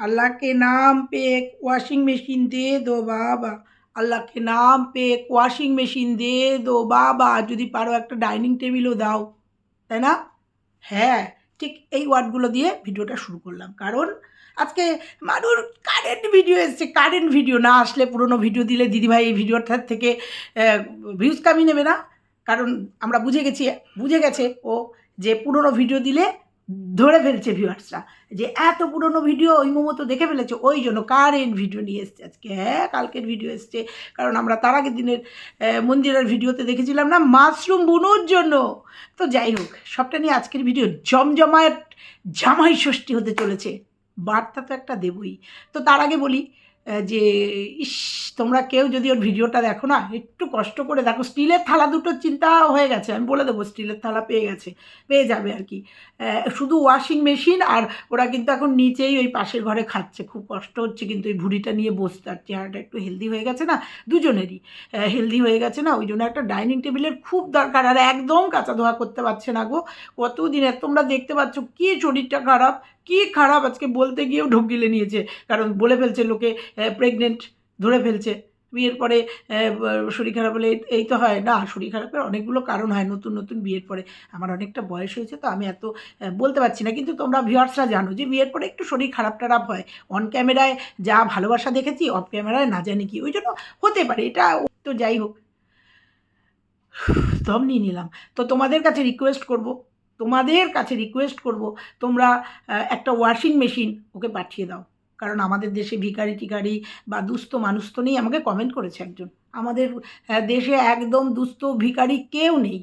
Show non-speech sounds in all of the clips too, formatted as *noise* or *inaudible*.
अल्लाह के नाम पे एक वॉशिंग मशीन दे दो বাবা আল্লাহকে নাম পে এক ওয়াশিং মেশিন দে দো বাবা যদি পারো একটা ডাইনিং টেবিলও দাও তাই না হ্যাঁ ঠিক এই ওয়ার্ডগুলো দিয়ে ভিডিওটা শুরু করলাম কারণ আজকে মানুষ কারেন্ট ভিডিও এসছে কারেন্ট ভিডিও না আসলে পুরনো ভিডিও দিলে দিদিভাই এই ভিডিওটার থেকে ভিউজ কামিয়ে নেবে না কারণ আমরা বুঝে গেছি বুঝে গেছে ও যে পুরনো ভিডিও দিলে ধরে ফেলছে ভিউয়ার্সরা যে এত পুরনো ভিডিও ওই মতো দেখে ফেলেছে, ওই জন্য কারেন্ট ভিডিও নিয়ে এসছে আজকে। হ্যাঁ কালকের ভিডিও এসছে। কারণ আমরা তার আগের দিনের মন্দিরের ভিডিওতে দেখেছিলাম না মাশরুম বুনুর জন্য। তো যাই হোক, সবটা নিয়ে আজকের ভিডিও জমজমায়ের জামাই ষষ্ঠী হতে চলেছে। বার্তা তো একটা দেবই। তো তার আগে বলি যে, ইস, তোমরা কেউ যদি ওর ভিডিওটা দেখো না, একটু কষ্ট করে দেখো। স্টিলের থালা দুটোর চিন্তা হয়ে গেছে, আমি বলে দেবো, স্টিলের থালা পেয়ে গেছে, পেয়ে যাবে আর কি। শুধু ওয়াশিং মেশিন আর ওরা কিন্তু এখন নিচেই ওই পাশের ঘরে খাচ্ছে। খুব কষ্ট হচ্ছে কিন্তু ওই ভুড়িটা নিয়ে বসতে। আর চেহারাটা একটু হেলদি হয়ে গেছে না? দুজনেরই। হেলদি হয়ে গেছে না? ওই জন্য একটা ডাইনিং টেবিলের খুব দরকার। আর একদম কাঁচা ধোয়া করতে পারছে না গো। কতদিনের তোমরা দেখতে পাচ্ছ, কী শরীরটা খারাপ। কি খারাপ? আজকে বলতে গিয়েও ঢোকিলে নিয়েছে। কারণ বলে ফেলছে লোকে প্রেগনেন্ট ধরে ফেলছে। বিয়ের পরে শরীর খারাপ হলে এই তো হয়। না, শরীর খারাপের অনেকগুলো কারণ হয় নতুন নতুন বিয়ের পরে। আমার অনেকটা বয়স হয়েছে তো আমি এত বলতে পারছি না। কিন্তু তোমরা ভিউয়ার্সরা জানো যে বিয়ের পরে একটু শরীর খারাপ টারাপ হয়। অন ক্যামেরায় যা ভালোবাসা দেখেছি অফ ক্যামেরায় না জানি কি। ওই জন্য হতে পারে। এটা তো যাই হোক। দম নিয়ে নিলাম। তো তোমাদের কাছে রিকোয়েস্ট করব তোমাদের কাছে রিকোয়েস্ট করব, তোমরা একটা ওয়াশিং মেশিন ওকে পাঠিয়ে দাও। কারণ আমাদের দেশে ভিখারি টিকারি বা দুস্থ মানুষ তো নেই, আমাকে কমেন্ট করেছে একজন। আমাদের দেশে একদম দুস্থ ভিখারি কেউ নেই।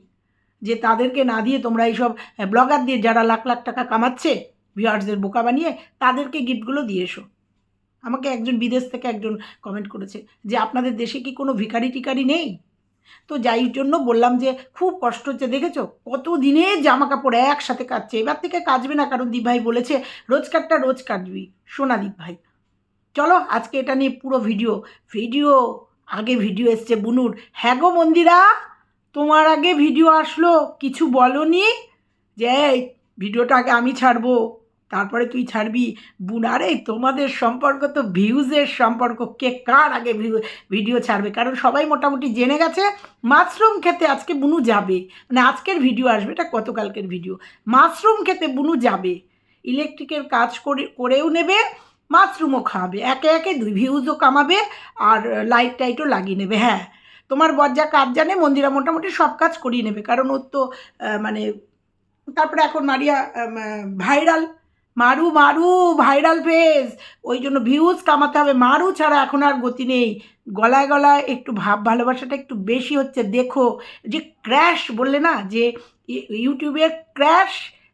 যে তাদেরকে না দিয়ে তোমরা এইসব ব্লগার দিয়ে যারা লাখ লাখ টাকা কামাচ্ছে ভিউয়ার্সদের বোকা বানিয়ে, তাদেরকে গিফটগুলো দিয়ে এসো। আমাকে একজন বিদেশ থেকে একজন কমেন্ট করেছে যে, আপনাদের দেশে কি কোনো ভিখারি টিকারি নেই? তো যাই জন্য বললাম যে খুব কষ্ট হচ্ছে, দেখেছ? কত দিনের জামা কাপড় একসাথে কাটছে। এবার থেকে কাচবে না, কারণ দীপ ভাই বলেছে, রোজকারটা রোজ কাটবি। সোনা দীপ ভাই চলো, আজকে এটা নিয়ে পুরো ভিডিও। ভিডিও, আগে ভিডিও এসছে বুনুর। হ্যাঁ গো মন্দিরা, তোমার আগে ভিডিও আসলো। কিছু বলনি? যে ভিডিওটা আগে আমি ছাড়বো। তারপরে তুই ছাড়বি? বুনারে তোমাদের সম্পর্ক তো ভিউজের সম্পর্ক। কে কার আগে ভিডিও ছাড়বে? কারণ সবাই মোটামুটি জেনে গেছে মাশরুম খেতে আজকে বুনু যাবে। মানে আজকের ভিডিও আসবে, এটা গতকালকের ভিডিও। মাশরুম খেতে বুনু যাবে। ইলেকট্রিকের কাজ করে, করেও নেবে, মাশরুমও খাওয়াবে একে একে দুই ভিউজও কামাবে আর লাইট টাইটও লাগিয়ে নেবে হ্যাঁ। তোমার বজ্জা কাজ জানে, মন্দিরা মোটামুটি সব কাজ করিয়ে নেবে। কারণ ওর তো মানে তারপরে এখন মারিয়া ভাইরাল। মারু মারু ভাইরাল ফেস ওই জন্য ভিউজ কামাতে হবে। মারু ছাড়া এখন আর গতি নেই। গলায় গলায় একটু ভাব, ভালোবাসাটা একটু বেশি হচ্ছে। দেখো যে ক্র্যাশ বললে না, যে ইউটিউবের ক্র্যাশ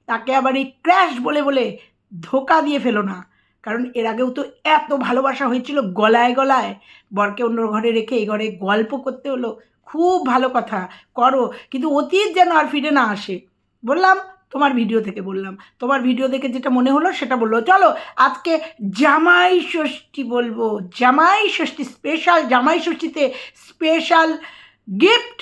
তাকে আবার এই ক্র্যাশ বলে বলে ধোকা দিয়ে ফেলো না। কারণ এর আগেও তো এত ভালোবাসা হয়েছিল গলায় গলায়। বরকে অন্য ঘরে রেখে এই ঘরে গল্প করতে হলো। খুব ভালো কথা। করো। কিন্তু অতীত যেন আর ফিরে না আসে। বললাম তোমার ভিডিও থেকে বললাম। তোমার ভিডিও দেখে যেটা মনে হলো সেটা বলল। চলো, আজকে জামাই ষষ্ঠী বলব। জামাই ষষ্ঠী স্পেশাল জামাই ষষ্ঠীতে স্পেশাল গিফট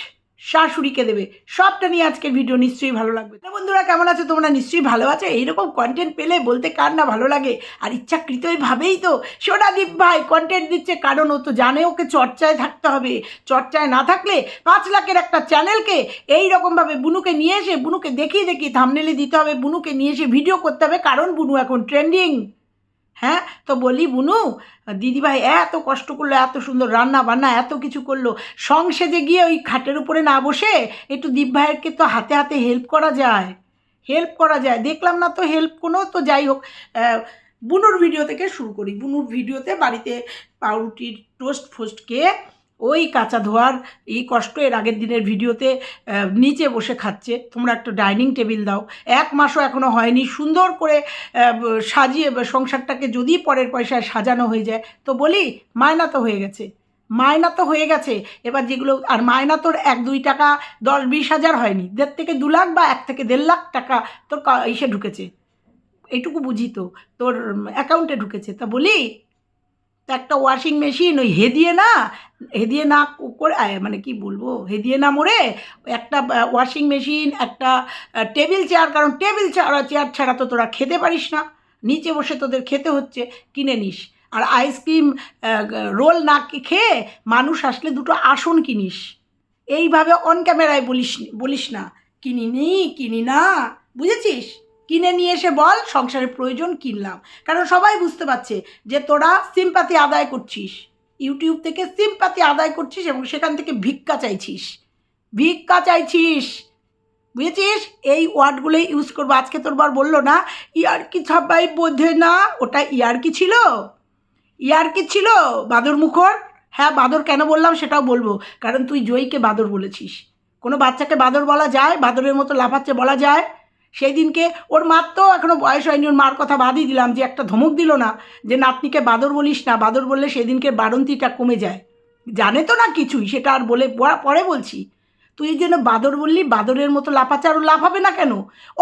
শাশুড়িকে দেবে। সবটা নিয়ে আজকের ভিডিও নিশ্চয়ই ভালো লাগবে। বন্ধুরা, কেমন আছে? তোমরা নিশ্চয়ই ভালো আছো? এইরকম কন্টেন্ট পেলে বলতে কার না ভালো লাগে? আর ইচ্ছাকৃতভাবেই তো। সোনাদীপ ভাই কন্টেন্ট দিচ্ছে কারণ ও তো জানে, ওকে চর্চায় থাকতে হবে। চর্চায় না থাকলে পাঁচ লাখের একটা চ্যানেলকে এই রকমভাবে বুনুকে নিয়ে এসে, বুনুকে দেখিয়ে দেখিয়ে থামনেলে দিতে হবে, বুনুকে নিয়ে এসে ভিডিও করতে হবে। কারণ বুনু এখন ট্রেন্ডিং হ্যাঁ? তো বলি, বুনু, দিদিভাই এত কষ্ট করল, এত সুন্দর রান্না বান্না, এত কিছু করল। সংসেজে গিয়ে ওই খাটের উপরে না বসে একটু দীপ ভাইয়েরকে তো হাতে হাতে হেল্প করা যায়। হেল্প করা যায়। দেখলাম না তো হেল্প কোনো, তো যাই হোক বুনুর ভিডিও থেকে শুরু করি। বুনুর ভিডিওতে বাড়িতে পাউরুটির টোস্ট ফোস্ট খেয়ে ওই কাঁচা ধোয়ার এই কষ্ট এর আগের দিনের ভিডিওতে নিচে বসে খাচ্ছে। তোমরা একটা ডাইনিং টেবিল দাও। এক মাসও এখনও হয়নি। সুন্দর করে সাজিয়ে সংসারটাকে যদি পরের পয়সায় সাজানো হয়ে যায়, তো বলি মায়না তো হয়ে গেছে। মায়না তো হয়ে গেছে। এবার যেগুলো, আর মায়না তোর এক, দুই টাকা দশ, বিশ হাজার হয়নি। দেড় থেকে দু লাখ বা এক থেকে দেড় লাখ টাকা তোর ইসে ঢুকেছে। এইটুকু বুঝি তো? তোর অ্যাকাউন্টে ঢুকেছে। তা বলি তা একটা ওয়াশিং মেশিন ওই হেদিয়ে না হেদিয়ে না করে মানে কি বলব, হেদিয়ে না মোড়ে একটা ওয়াশিং মেশিন একটা টেবিল চেয়ার কারণ টেবিল চেয়ার চেয়ার ছাড়া তো তোরা খেতে পারিস না। নিচে বসে তোদের খেতে হচ্ছে, কিনে নিস। আর আইসক্রিম রোল না খেয়ে মানুষ আসলে দুটো আসন কিনিস। এইভাবে অন ক্যামেরায় বলিস বলিস না। কিনি নি, কিনি না। বুঝেছিস? কিনে নিয়ে এসে বল, সংসারের প্রয়োজন কিনলাম। কারণ সবাই বুঝতে পারছে যে তোরা সিম্পাতি আদায় করছিস। ইউটিউব থেকে সিম্পাতি আদায় করছিস এবং সেখান থেকে ভিক্ষা চাইছিস। ভিক্ষা চাইছিস। বুঝেছিস? এই ওয়ার্ডগুলোই ইউজ করব। আজকে তোর বার বলল না, ইয়ার কি সবাই বোঝে না? ওটা ইয়ার কি ছিল? ইয়ার কি ছিল? বাদর মুখর। হ্যাঁ বাদর কেন বললাম সেটাও বলব। কারণ তুই জয়ীকে বাদর বলেছিস। কোনো বাচ্চাকে বাদর বলা যায়? বাদরের মতো লাফাচ্ছে বলা যায়? সেই দিনকে ওর মার তো এখনও বয়স হয়নি, ওর মার কথা বাদই দিলাম যে একটা ধমক দিল না যে, নাতনিকে বাদর বলিস না, বাদর বললে সেদিনকে বাড়ন্তিটা কমে যায়। জানে তো না কিছুই, সেটা আর বলে পরে বলছি। তুই জন্য বাদর বললি, বাদরের মতো লাফাচ্ছে ও লাফাবে না কেন?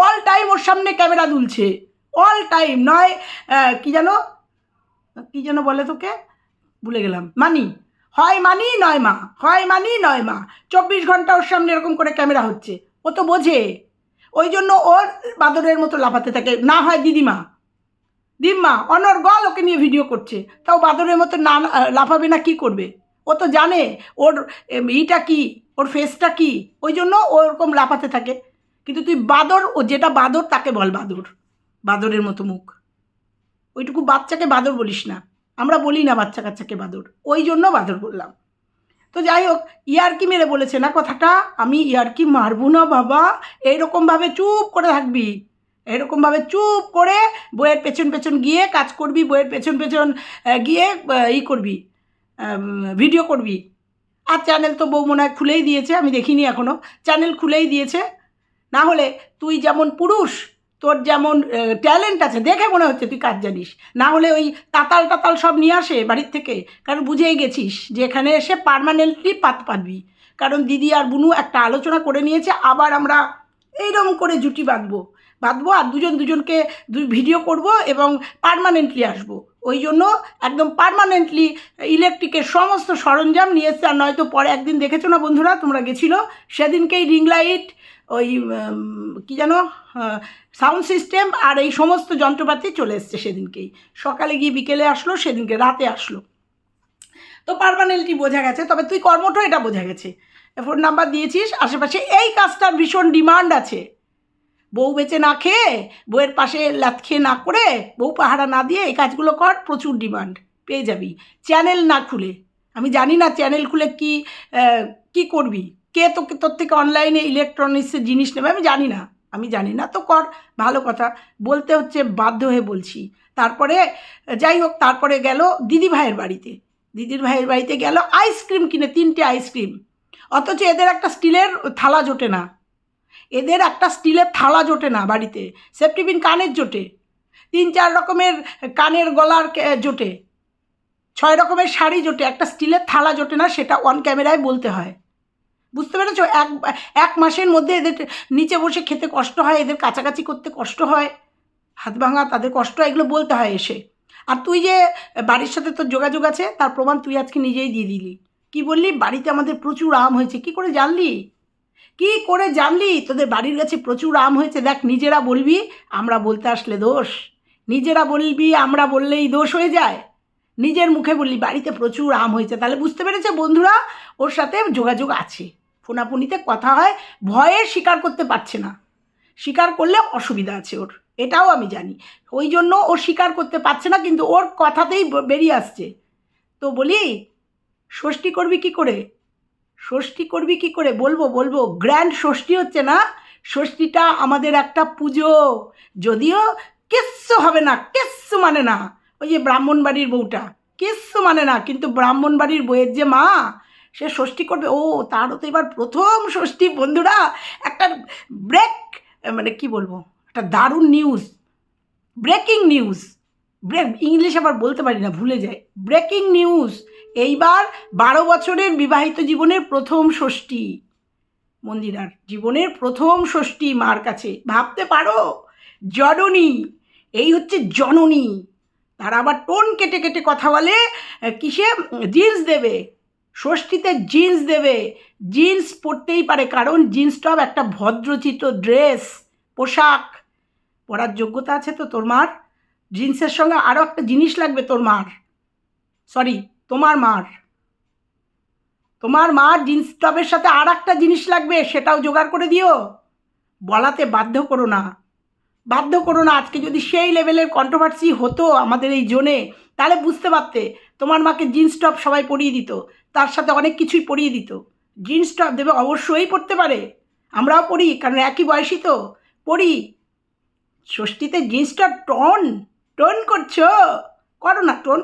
অল টাইম ওর সামনে ক্যামেরা দুলছে। অল টাইম নয় কি যেন কি যেন বলে তোকে? ভুলে গেলাম। মানি। হয় মানি, নয় মা। হয় মানি, নয় মা। চব্বিশ ঘণ্টা ওর সামনে এরকম করে ক্যামেরা হচ্ছে। ও তো বোঝে। ওই জন্য ওর বাদরের মতো লাফাতে থাকে। না হয় দিদিমা। দিম্মা অনর্গল ওকে নিয়ে ভিডিও করছে। তাও বাদরের মতো না লাফাবে না, কি করবে? ও তো জানে ওর ইটা কি, ওর ফেসটা কি। ওই জন্য ওরকম লাফাতে থাকে। কিন্তু তুই বাদর, ও যেটা বাদর, তাকে বল বাদর। বাদরের মতো মুখ। ওইটুকু বাচ্চাকে বাদর বলিস না। আমরা বলি না বাচ্চা কাচ্চাকে বাদর। ওই জন্য বাদর বললাম। তো যাই হোক ইয়ারকি মেরে বলেছে, না কথাটা, আমি ইয়ারকি মারবো না বাবা এইরকমভাবে চুপ করে থাকবি এরকমভাবে চুপ করে বইয়ের পেছন পেছন গিয়ে কাজ করবি, বইয়ের পেছন পেছন গিয়ে ই করবি ভিডিও করবি। আর চ্যানেল তো বউ মনে হয় খুলেই দিয়েছে, আমি দেখিনি এখনও চ্যানেল খুলেই দিয়েছে। না হলে তুই যেমন পুরুষ তোর যেমন ট্যালেন্ট আছে, দেখে মনে হচ্ছে তুই কাজ জানিস? না হলে ওই তাতাল টাতাল সব নিয়ে আসে বাড়ির থেকে। কারণ বুঝেই গেছিস যে এখানে এসে পারমানেন্টলি পাত পাতবি। কারণ দিদি আর বুনু একটা আলোচনা করে নিয়েছে, আবার আমরা এইরকম করে জুটি বাঁধবো। বাঁধবো আর দুজন দুজনকে দুই ভিডিও করব এবং পারমানেন্টলি আসব। ওই জন্য একদম পারমানেন্টলি ইলেকট্রিকের সমস্ত সরঞ্জাম নিয়ে এসছে। আর নয়তো পরে একদিন দেখেছ না বন্ধুরা, তোমরা গেছিল? সেদিনকেই রিং লাইট ওই কি যেন সাউন্ড সিস্টেম আর এই সমস্ত যন্ত্রপাতি চলে এসছে সেদিনকেই। সকালে গিয়ে বিকেলে আসলো, সেদিনকে রাতে আসলো। তো পারমানেন্টলি বোঝা গেছে, তবে তুই কর্মটা এটা বোঝা গেছে। ফোন নাম্বার দিয়েছিস, আশেপাশে এই কাজটার ভীষণ ডিমান্ড আছে। বউ বেচে না খেয়ে, বউয়ের পাশে লাত খেয়ে না করে, বউ পাহারা না দিয়ে এই কাজগুলো কর, প্রচুর ডিমান্ড পেয়ে যাবি। চ্যানেল না খুলে। আমি জানি না চ্যানেল খুলে কি কি করবি। কে তোকে তোর থেকে অনলাইনে ইলেকট্রনিক্সের জিনিস নেবে? আমি জানি না। আমি জানি না, তো কর, ভালো কথা। বলতে হচ্ছে বাধ্য হয়ে বলছি। তারপরে, যাই হোক, তারপরে গেল দিদি ভাইয়ের বাড়িতে। দিদির ভাইয়ের বাড়িতে গেল আইসক্রিম কিনে, তিনটে আইসক্রিম অথচ এদের একটা স্টিলের থালা জোটে না। এদের একটা স্টিলের থালা জোটে না বাড়িতে। সেফটিপিন কানের জোটে। তিন, চার রকমের কানের গলার জোটে। ছয় রকমের শাড়ি জোটে। একটা স্টিলের থালা জোটে না, সেটা অন ক্যামেরায় বলতে হয়। বুঝতে পেরেছ? এক এক মাসের মধ্যে এদের নিচে বসে খেতে কষ্ট হয়, এদের কাছাকাছি করতে কষ্ট হয়, হাত ভাঙা, তাদের কষ্ট হয়, এগুলো বলতে হয় এসে। আর তুই যে বাড়ির সাথে তোর যোগাযোগ আছে, তার প্রমাণ তুই আজকে নিজেই দিয়ে দিলি। কি বললি? বাড়িতে আমাদের প্রচুর আম হয়েছে। কি করে জানলি? কি করে জানলি? তোদের বাড়ির কাছে প্রচুর আম হয়েছে। দেখ, নিজেরা বলবি, আমরা বলতে আসলে দোষ। নিজেরা বলবি, আমরা বললেই দোষ হয়ে যায়। নিজের মুখে বললি, বাড়িতে প্রচুর আম হয়েছে। তাহলে বুঝতে পেরেছে বন্ধুরা? ওর সাথে যোগাযোগ আছে। ফোনাফোনিতে কথা হয়, ভয়ে স্বীকার করতে পারছে না। স্বীকার করলে অসুবিধা আছে ওর, এটাও আমি জানি। ওই জন্য ও স্বীকার করতে পারছে না, কিন্তু ওর কথাতেই বেরিয়ে আসছে। তো বলি, ষষ্ঠী করবি কি করে? ষষ্ঠী করবি কি করে? বলব বলব, গ্র্যান্ড ষষ্ঠী হচ্ছে না, ষষ্ঠীটা আমাদের একটা পুজো। যদিও কিচ্ছু হবে না, কিচ্ছু মানে না। ওই যে ব্রাহ্মণ বাড়ির বউটা, কিচ্ছু মানে না, কিন্তু ব্রাহ্মণ বাড়ির বইয়ের যে মা সে ষষ্ঠী করবে। ও, তারও তো এবার প্রথম ষষ্ঠী। বন্ধুরা, একটা ব্রেক মানে কি বলব? একটা দারুণ news breaking news break English আবার বলতে পারি না, ভুলে যাই। ব্রেকিং নিউজ এইবার বারো বছরের বিবাহিত জীবনের প্রথম ষষ্ঠী। মন্দিরার জীবনের প্রথম ষষ্ঠী মার কাছে। ভাবতে পারো? জননী, এই হচ্ছে জননী। তারা আবার টোন কেটে কেটে কথা বলে, কিসে? জিন্স দেবে। ষষ্ঠীতে জিন্স দেবে। জিন্স পরতেই পারে, কারণ জিন্স টপ একটা ভদ্রচিত ড্রেস পোশাক। পরার যোগ্যতা আছে তো তোর মার? জিন্সের সঙ্গে আরও একটা জিনিস লাগবে তোর মার। সরি তোমার মার। তোমার মার জিন্স টপের সাথে আর একটা জিনিস লাগবে, সেটাও জোগাড় করে দিও। বলাতে বাধ্য করো না। বাধ্য করো না, আজকে যদি সেই লেভেলের কন্ট্রোভার্সি হতো আমাদের এই জোনে, তাহলে বুঝতে পারতে, তোমার মাকে জিন্স টপ সবাই পরিয়ে দিত। তার সাথে অনেক কিছুই পরিয়ে দিত। জিন্স টপ দেবে অবশ্যই পড়তে পারে। আমরাও পড়ি কারণ একই বয়সী তো। পড়ি ষষ্ঠীতে জিন্সটা টন, টোন করছ? করো না, টোন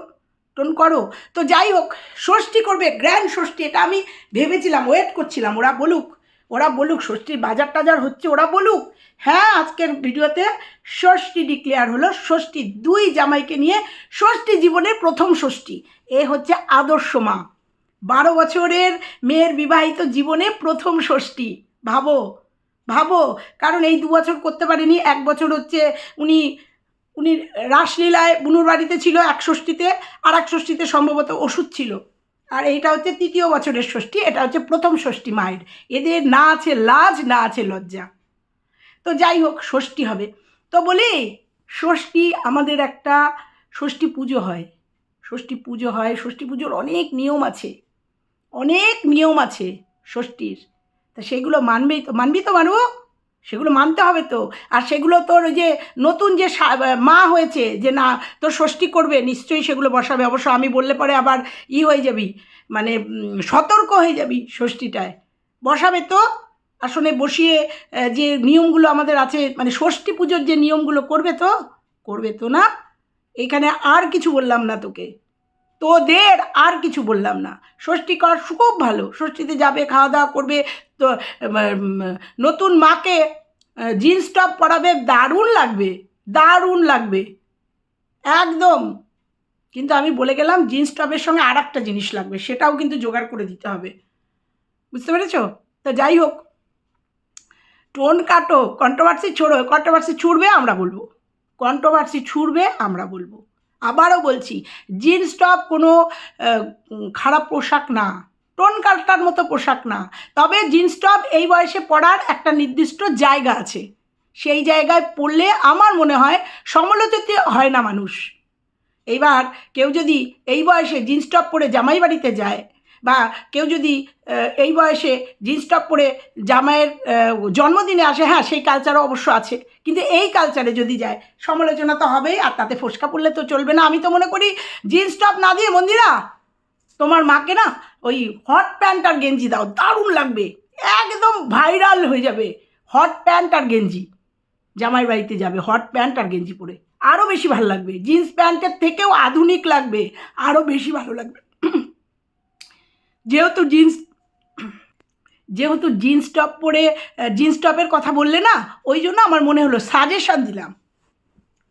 টোন করো। তো যাই হোক, ষষ্ঠী করবে গ্র্যান্ড ষষ্ঠী, এটা আমি ভেবেছিলাম ওয়েট করছিলাম, ওরা বলুক ওরা বলুক, ষষ্ঠীর বাজার টাজার হচ্ছে, ওরা বলুক। হ্যাঁ আজকের ভিডিওতে ষষ্ঠী ডিক্লেয়ার হলো, ষষ্ঠী দুই জামাইকে নিয়ে ষষ্ঠী জীবনের প্রথম ষষ্ঠী, এ হচ্ছে আদর্শ মা। বারো বছরের মেয়ের বিবাহিত জীবনে প্রথম ষষ্ঠী। ভাবো ভাবো, কারণ এই দু বছর করতে পারেনি। এক বছর হচ্ছে উনি উনি রাসলীলায় বুনুর বাড়িতে ছিল এক ষষ্ঠীতে, আর এক ষষ্ঠীতে সম্ভবত ওষুধ ছিল। আর এইটা হচ্ছে তৃতীয় বছরের ষষ্ঠী, এটা হচ্ছে প্রথম ষষ্ঠী মায়ের। এদের না আছে লাজ, না আছে লজ্জা। তো যাই হোক, ষষ্ঠী হবে। তো বলি, ষষ্ঠী আমাদের একটা ষষ্ঠী পুজো হয়। ষষ্ঠী পুজো হয়, ষষ্ঠী পুজোর অনেক নিয়ম আছে। অনেক নিয়ম আছে ষষ্ঠীর। তা সেগুলো মানবেই তো মানবি তো মানবো? সেগুলো মানতে হবে তো। আর সেগুলো তোর ওই যে নতুন যে মা হয়েছে যে না, তোর ষষ্ঠী করবে, নিশ্চয়ই সেগুলো বসাবে। অবশ্য আমি বললে পরে আবার ই হয়ে যাবি মানে সতর্ক হয়ে যাবি ষষ্ঠীটায়। বসাবে তো? আসলে বসিয়ে যে নিয়মগুলো আমাদের আছে মানে ষষ্ঠী পুজোর যে নিয়মগুলো করবে তো? করবে তো না? এখানে আর কিছু বললাম না তোকে। তোদের আর কিছু বললাম না। ষষ্ঠী কর খুব ভালো। ষষ্ঠীতে যাবে খাওয়া দাওয়া করবে, তো নতুন মাকে জিন্স টপ পরাবে, দারুণ লাগবে দারুণ লাগবে। একদম। কিন্তু আমি বলে গেলাম জিন্স টপের সঙ্গে আর একটা জিনিস লাগবে, সেটাও কিন্তু জোগাড় করে দিতে হবে। বুঝতে পেরেছ? তো যাই হোক। টোন কাটো কন্ট্রোভার্সি ছোড়ো কন্ট্রোভার্সি ছুড়বে আমরা বলব। কন্ট্রোভার্সি ছুড়বে আমরা বলব। আবারও বলছি জিন্স টপ কোনো খারাপ পোশাক না। টোন কাটার মতো পোশাক না। তবে জিন্স টপ এই বয়সে পরার একটা নির্দিষ্ট জায়গা আছে। সেই জায়গায় পড়লে আমার মনে হয় সমালোচিত হয় না মানুষ। এইবার কেউ যদি এই বয়সে জিন্স টপ পরে জামাই বাড়িতে যায় বা কেউ যদি এই বয়সে জিন্স টপ পরে জামাইয়ের জন্মদিনে আসে হ্যাঁ সেই কালচারও অবশ্য আছে। কিন্তু এই কালচারে যদি যায়, সমালোচনা তো হবেই, আর তাতে ফোসকা পড়লে তো চলবে না। আমি তো মনে করি জিন্স টপ না দিয়ে মন্দিরা, তোমার মাকে না ওই হট প্যান্ট আর গেঞ্জি দাও, দারুণ লাগবে। একদম ভাইরাল হয়ে যাবে হট প্যান্ট আর গেঞ্জি। জামাই বাড়িতে যাবে হট প্যান্ট আর গেঞ্জি পরে। আরও বেশি ভালো লাগবে। জিন্স প্যান্টের থেকেও আধুনিক লাগবে আরও বেশি ভালো লাগবে। যেহেতু জিন্স যেহেতু জিন্স টপ পরে জিন্স টপের কথা বললে না, ওই জন্য আমার মনে হলো সাজেশন দিলাম।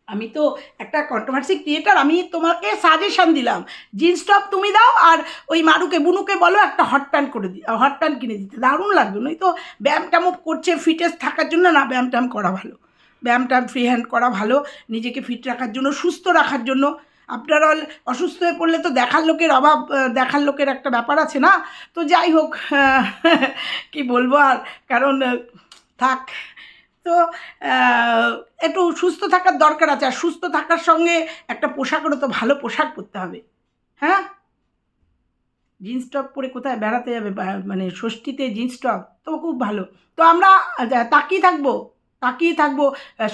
আমি তো একটা কন্ট্রোভার্সি ক্রিয়েটার আমি তোমাকে সাজেশন দিলাম। জিন্স টপ তুমি দাও আর ওই মারুকে বুনুকে বলো একটা হট প্যান্ট করে দি হট প্যান্ট কিনে দিতে। দারুণ লাগবে নয় তো ব্যায়াম ট্যামও করছে ফিটেস থাকার জন্য না, ব্যায়াম ট্যাম করা ভালো। ব্যায়াম ট্যাম ফ্রি হ্যান্ড করা ভালো, নিজেকে ফিট রাখার জন্য, সুস্থ রাখার জন্য। আফটার অল অসুস্থ হয়ে পড়লে তো দেখার লোকের অভাব দেখার লোকের একটা ব্যাপার আছে না? তো যাই হোক, *laughs* কি বলব আর? কারণ থাক। তো একটু সুস্থ থাকার দরকার আছে। আর সুস্থ থাকার সঙ্গে একটা পোশাকেরও তো ভালো পোশাক পরতে হবে। হ্যাঁ? জিন্স টপ পরে কোথায় বেড়াতে যাবে? মানে ষষ্ঠীতে জিন্স টপ, তো খুব ভালো। তো আমরা তাকিয়ে থাকব। তাকিয়ে থাকব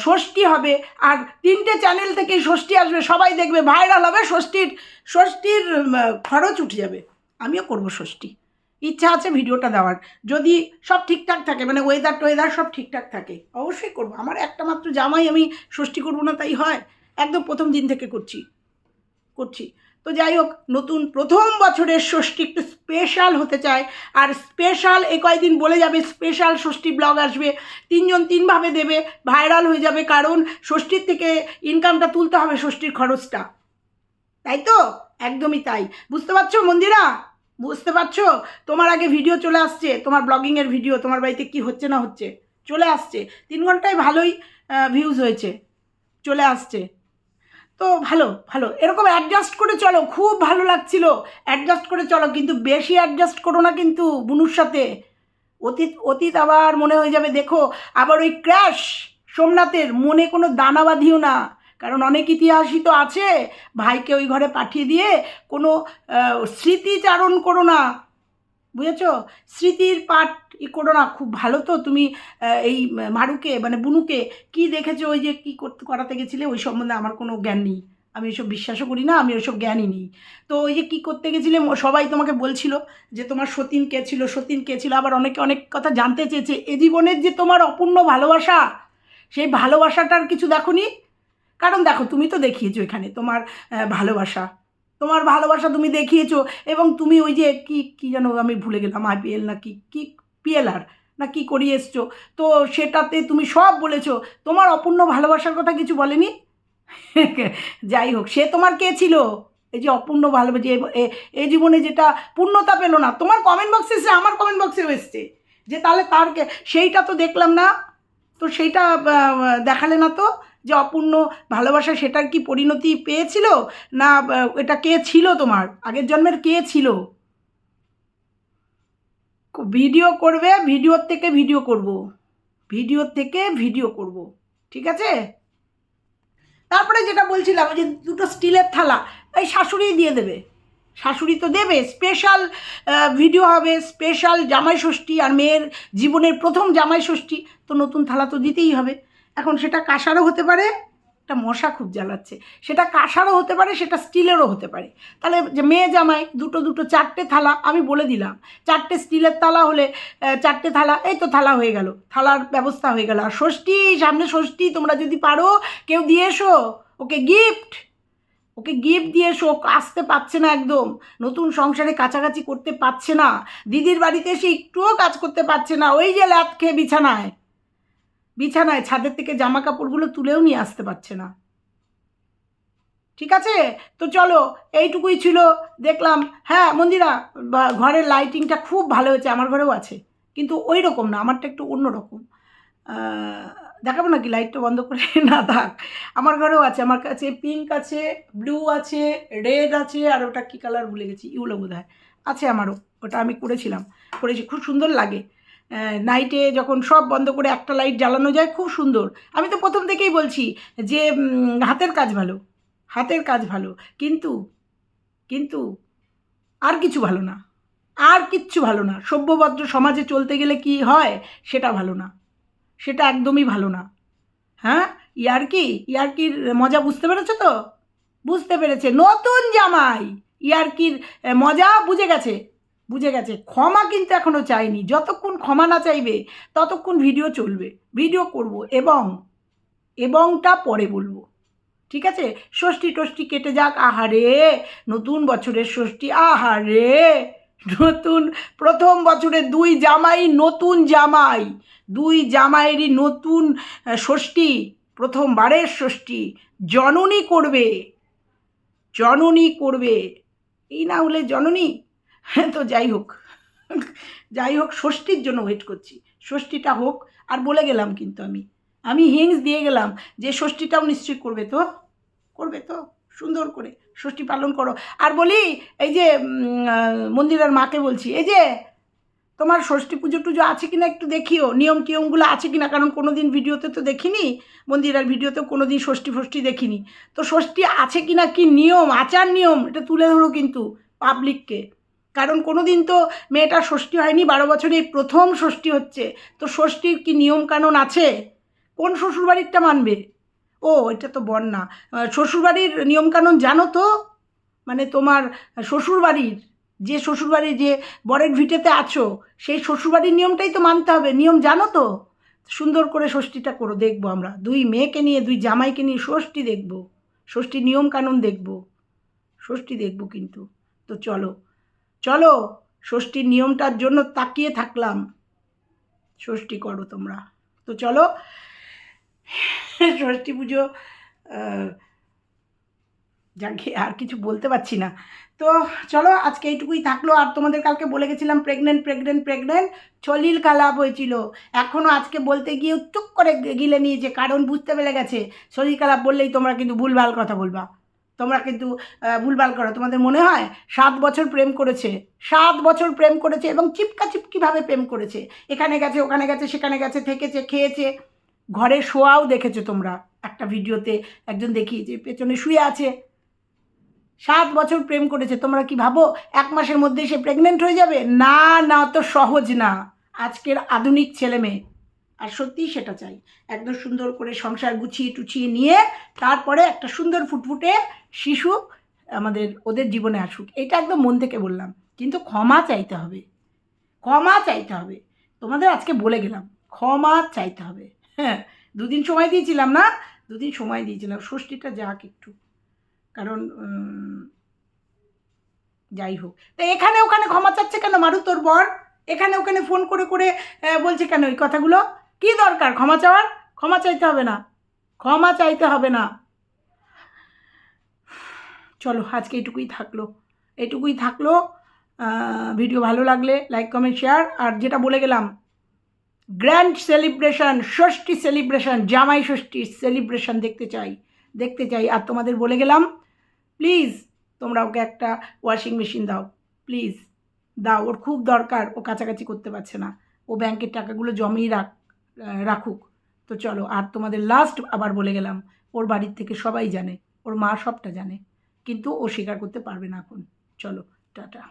ষষ্ঠী হবে আর তিনটে চ্যানেল থেকে ষষ্ঠী আসবে, সবাই দেখবে ভাইরাল হবে, ষষ্ঠীর ষষ্ঠীর খরচ উঠে যাবে। আমিও করব ষষ্ঠী। ইচ্ছা আছে ভিডিওটা দেওয়ার। যদি সব ঠিকঠাক থাকে মানে ওয়েদার টোয়েদার সব ঠিকঠাক থাকে, অবশ্যই করব। আমার একটা মাত্র জামাই আমি ষষ্ঠী করব না, তাই হয়। একদম প্রথম দিন থেকে করছি করছি। তো যাই হোক নতুন প্রথম বছরের ষষ্ঠী একটু স্পেশাল হতে চায়। আর স্পেশাল এ কয়েকদিন বলে যাবে স্পেশাল ষষ্ঠী ব্লগ আসবে। তিনজন তিনভাবে দেবে ভাইরাল হয়ে যাবে কারণ ষষ্ঠীর থেকে ইনকামটা তুলতে হবে ষষ্ঠীর খরচটা। তাই তো? একদমই তাই। বুঝতে পারছ মন্দিরা? বুঝতে পারছ? তোমার আগে ভিডিও চলে আসছে, তোমার ব্লগিংয়ের ভিডিও তোমার বাড়িতে কি হচ্ছে না হচ্ছে, চলে আসছে। তিন ঘন্টায় ভালোই ভিউজ হয়েছে, চলে আসছে। তো ভালো ভালো। এরকম অ্যাডজাস্ট করে চলো, খুব ভালো লাগছিল। অ্যাডজাস্ট করে চলো, কিন্তু বেশি অ্যাডজাস্ট করো না কিন্তু বুনুর সাথে। অতীত অতীত আবার মনে হয়ে যাবে, দেখো, আবার ওই ক্র্যাশ সোমনাথের, মনে কোনো দানা বাঁধিও না। কারণ অনেক ইতিহাসই তো আছে, ভাইকে ওই ঘরে পাঠিয়ে দিয়ে কোনো স্মৃতিচারণ করো না। বুঝেছ? স্মৃতির পাঠ ই করো না, খুব ভালো তো। তুমি এই মারুকে মানে বুনুকে কি দেখেছ? ওই যে কী করতে, করাতে গেছিলে? ওই সম্বন্ধে আমার কোনো জ্ঞান নেই। আমি ওইসব বিশ্বাসও করি না, আমি ওইসব জ্ঞানই নেই। তো ওই যে কী করতে গেছিলে? সবাই তোমাকে বলছিল যে তোমার সতীন কে ছিল, সতীন কে ছিল, আবার অনেকে অনেক কথা জানতে চেয়েছে। এ জীবনের যে তোমার অপূর্ণ ভালোবাসা, সেই ভালোবাসাটার কিছু দেখোনি? কারণ দেখো, তুমি তো দেখিয়েছো এখানে তোমার ভালোবাসা। তোমার ভালোবাসা তুমি দেখিয়েছো এবং তুমি ওই যে কি কি যেন আমি ভুলে গেলাম আইপিএল না কি কি পিএলআর না কি করিয়ে এসছো? তো সেটাতে তুমি সব বলেছ। তোমার অপূর্ণ ভালোবাসার কথা কিছু বলেনি? *laughs* যাই হোক, সে তোমার কে ছিল? এই যে অপূর্ণ ভালোবাসা এই জীবনে যেটা পূর্ণতা পেল না, তোমার কমেন্ট বক্সে এসে আমার কমেন্ট বক্সেও এসছে। যে তাহলে তার সেইটা তো দেখলাম না। তো সেইটা দেখালে না তো? যে অপূর্ণ ভালোবাসা, সেটার কি পরিণতি পেয়েছিল? না এটা কে ছিল তোমার? আগের জন্মের কে ছিল? ভিডিও করবে, ভিডিওর থেকে ভিডিও করব। ভিডিওর থেকে ভিডিও করব। ঠিক আছে? তারপরে যেটা বলছিলাম যে দুটো স্টিলের থালা, এই শাশুড়ি দিয়ে দেবে। শাশুড়ি তো দেবে স্পেশাল ভিডিও হবে স্পেশাল জামাই ষষ্ঠী আর মেয়ের জীবনের প্রথম জামাই ষষ্ঠী তো নতুন থালা তো দিতেই হবে। এখন সেটা কাঁসারও হতে পারে একটা মশা খুব জ্বালাচ্ছে। সেটা কাঁসারও হতে পারে, সেটা স্টিলেরও হতে পারে। তাহলে যে মেয়ে জামাই দুটো দুটো, চারটে থালা, আমি বলে দিলাম, চারটে স্টিলের থালা হলে চারটে থালা, এই তো থালা হয়ে গেল, থালার ব্যবস্থা হয়ে গেল। আর ষষ্ঠী, সামনে ষষ্ঠী, তোমরা যদি পারো, কেউ দিয়ে এসো, ওকে গিফট ওকে গিফট দিয়ে এসো আসতে পারছে না একদম, নতুন সংসারে কাছাকাছি করতে পারছে না, দিদির বাড়িতে এসে একটুও কাজ করতে পারছে না, ওই যে ল্যাদ খেয়ে বিছানায়। বিছানায় ছাদের থেকে জামা কাপড়গুলো তুলেও নিয়ে আসতে পারছে না। ঠিক আছে? তো চলো, এইটুকুই ছিল। দেখলাম হ্যাঁ মন্দিরা ঘরের লাইটিংটা খুব ভালো হয়েছে, আমার ঘরেও আছে। কিন্তু ওই রকম না, আমারটা একটু অন্য রকম দেখাবো নাকি লাইটটা বন্ধ করে? *laughs* না থাক। আমার ঘরেও আছে, আমার কাছে পিঙ্ক আছে ব্লু আছে রেড আছে, আর ওটা কী কালার ভুলে গেছি? ইউলো বোধ হয় আছে আমারও, ওটা আমি করেছিলাম। করেছি, খুব সুন্দর লাগে। নাইটে যখন সব বন্ধ করে একটা লাইট জ্বালানো যায়, খুব সুন্দর। আমি তো প্রথম থেকেই বলছি যে হাতের কাজ ভালো, হাতের কাজ ভালো। কিন্তু কিন্তু আর কিছু ভালো না। আর কিচ্ছু ভালো না। সভ্যভদ্র সমাজে চলতে গেলে কি হয়, সেটা ভালো না। সেটা একদমই ভালো না। হ্যাঁ? ইয়ারকি? ইয়ারকির মজা বুঝতে পেরেছ তো? বুঝতে পেরেছে। নতুন জামাই! ইয়ারকির মজা বুঝে গেছে। বুঝে গেছে। ক্ষমা কিন্তু এখনও চাইনি। যতক্ষণ ক্ষমা না চাইবে, ততক্ষণ ভিডিও চলবে। ভিডিও করব এবং, এবংটা পরে বলব। ঠিক আছে? ষষ্ঠী টষ্ঠী কেটে যাক। আহারে! নতুন বছরের ষষ্ঠী। আহারে! নতুন, প্রথম বছরের দুই জামাই, নতুন জামাই। দুই জামাইয়েরই নতুন ষষ্ঠী, প্রথমবারের ষষ্ঠী। জননী করবে। জননী করবে। এই না হলে জননী হ্যাঁ তো যাই হোক। যাই হোক, ষষ্ঠীর জন্য ওয়েট করছি। ষষ্ঠীটা হোক, আর বলে গেলাম কিন্তু আমি। আমি হিংস দিয়ে গেলাম যে ষষ্ঠীটাও নিশ্চয়ই করবে তো? করবে তো? সুন্দর করে ষষ্ঠী পালন করো। আর বলি, এই যে মন্দিরের মাকে বলছি, এই যে, তোমার ষষ্ঠী পুজো টুজো আছে কিনা একটু দেখিও। নিয়ম টিয়মগুলো আছে কিনা? কারণ কোনো দিন ভিডিওতে তো দেখিনি মন্দিরের ভিডিওতে কোনো দিন ষষ্ঠী ফষ্ঠী দেখিনি। তো ষষ্ঠী আছে কিনা কি নিয়ম? আচার নিয়ম? এটা তুলে ধরো কিন্তু পাবলিককে কারণ কোনো দিন তো মেয়েটার ষষ্ঠী হয়নি, বারো বছরে প্রথম ষষ্ঠী হচ্ছে। তো ষষ্ঠীর কি নিয়ম কানুন আছে? কোন শ্বশুরবাড়িরটা মানবে? ও, এটা তো বন্যা। শ্বশুরবাড়ির নিয়মকানুন জানো তো? মানে তোমার শ্বশুরবাড়ির, যে শ্বশুরবাড়ির যে বরের ভিটেতে আছো, সেই শ্বশুরবাড়ির নিয়মটাই তো মানতে হবে। নিয়ম জানো তো? সুন্দর করে ষষ্ঠীটা করো, দেখব আমরা। দুই মেয়েকে নিয়ে, দুই জামাইকে নিয়ে ষষ্ঠী দেখব। ষষ্ঠীর নিয়ম কানুন দেখব। ষষ্ঠী দেখব কিন্তু। তো চলো। চলো, ষষ্ঠীর নিয়মটার জন্য তাকিয়ে থাকলাম। ষষ্ঠী করো তোমরা। তো চলো, ষষ্ঠী পুজো যাকে আর কিছু বলতে পারছি না। তো চলো, আজকে এইটুকুই থাকল। আর তোমাদের কালকে বলে গেছিলাম প্রেগনেন্ট প্রেগনেন্ট প্রেগনেন্ট চলিল কালাপ হয়েছিল। এখনও আজকে বলতে গিয়ে টুক করে গিলে নিয়েছে, কারণ বুঝতে পেরে গেছে। শরীর খারাপ বললেই তোমরা কিন্তু ভুলভাল কথা বলবা। তোমরা কিন্তু ভুলভাল করো। তোমাদের মনে হয় সাত বছর প্রেম করেছে? সাত বছর প্রেম করেছে এবং চিপকা চিপকিভাবে প্রেম করেছে। এখানে গেছে, ওখানে গেছে, সেখানে গেছে, থেকেছে, খেয়েছে। ঘরে শোয়াও দেখেছ তোমরা একটা ভিডিওতে, একজন দেখিয়েছে, পেছনে শুয়ে আছে। সাত বছর প্রেম করেছে, তোমরা কি ভাবো? এক মাসের মধ্যে সে প্রেগনেন্ট হয়ে যাবে? না না, তো সহজ না। আজকের আধুনিক ছেলে মেয়ে আর সত্যিই সেটা চাই। একদম সুন্দর করে সংসার গুছিয়ে টুছিয়ে নিয়ে তারপরে একটা সুন্দর ফুটফুটে শিশু আমাদের, ওদের জীবনে আসুক। এটা একদম মন থেকে বললাম। কিন্তু ক্ষমা চাইতে হবে। ক্ষমা চাইতে হবে। তোমাদের আজকে বলে গেলাম, ক্ষমা চাইতে হবে। হ্যাঁ দুদিন সময় দিয়েছিলাম না, দুদিন সময় দিয়েছিলাম। ষষ্ঠীটা যাক একটু। কারণ যাই হোক। তা এখানে ওখানে ক্ষমা চাচ্ছে কেন মারু তোর বর? এখানে ওখানে ফোন করে করে বলছে কেন এই কথাগুলো? কি দরকার? ক্ষমা চাওয়ার? ক্ষমা চাইতে হবে না। ক্ষমা চাইতে হবে না। চলো, আজকে এটুকুই থাকল। এটুকুই থাকল। ভিডিও ভালো লাগলে লাইক, কমেন্ট, শেয়ার। আর যেটা বলে গেলাম, গ্র্যান্ড সেলিব্রেশন, ষষ্ঠী সেলিব্রেশন, জামাই ষষ্ঠীর সেলিব্রেশন দেখতে চাই দেখতে চাই। আর তোমাদের বলে গেলাম, প্লিজ তোমরা ওকে একটা ওয়াশিং মেশিন দাও। প্লিজ, দাও। ওর খুব দরকার। ও কাছাকাছি করতে পারছে না। ও ব্যাংকের টাকাগুলো জমিয়ে রাখ। রাখুক। তো চলো, আর তোমাদের লাস্ট আবার বলে গেলাম, ওর বাড়ির থেকে সবাই জানে, ওর মা সবটা জানে, কিন্তু ও স্বীকার করতে পারবে না এখন। চলো, টাটা।